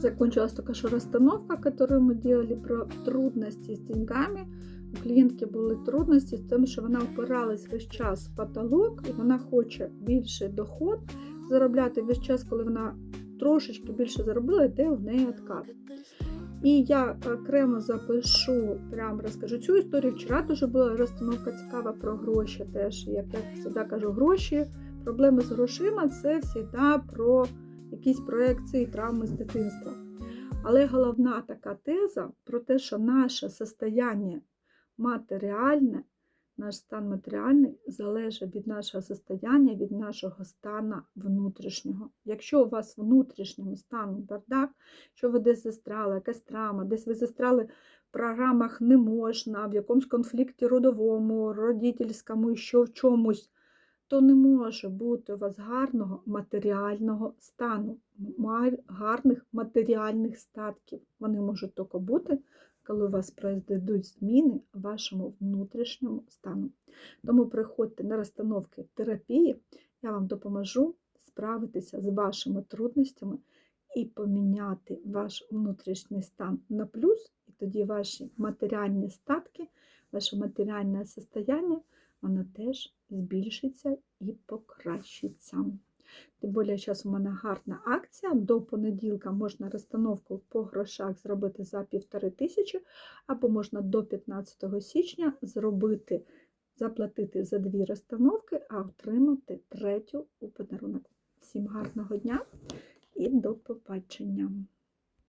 Закончилась только что расстановка, которую мы делали про трудности с деньгами. У клієнтки були трудності з тим, що вона опиралась весь час в потолок, і вона хоче більший доход заробляти весь час, коли вона трошечки більше заробила, йде в неї откат. І я окремо запишу, прям розкажу цю історію. Вчора дуже була розстановка цікава про гроші. Теж, як я завжди кажу, гроші, проблеми з грошима це завжди про якісь проекції, травми з дитинства. Але головна така теза про те, що наше состояние матеріальне, наш стан матеріальний залежить від нашого состояння, від нашого стану внутрішнього. Якщо у вас внутрішньому стану бардак, що ви десь застряли, якась травма, десь ви застряли в програмах не можна, в якомусь конфлікті родовому, родительському, що в чомусь, то не може бути у вас гарного матеріального стану, гарних матеріальних статків. Вони можуть тільки бути, коли у вас произойдуть зміни вашому внутрішньому стану. Тому приходьте на розстановки терапії, я вам допоможу справитися з вашими трудностями і поміняти ваш внутрішній стан на плюс, і тоді ваші матеріальні статки, ваше матеріальне состояние, воно теж збільшиться і покращиться. Тим більше, зараз у мене гарна акція. До понеділка можна розстановку по грошах зробити за півтори тисячі, або можна до 15 січня зробити, заплатити за дві розстановки, а отримати третю у подарунок. Всім гарного дня і до побачення!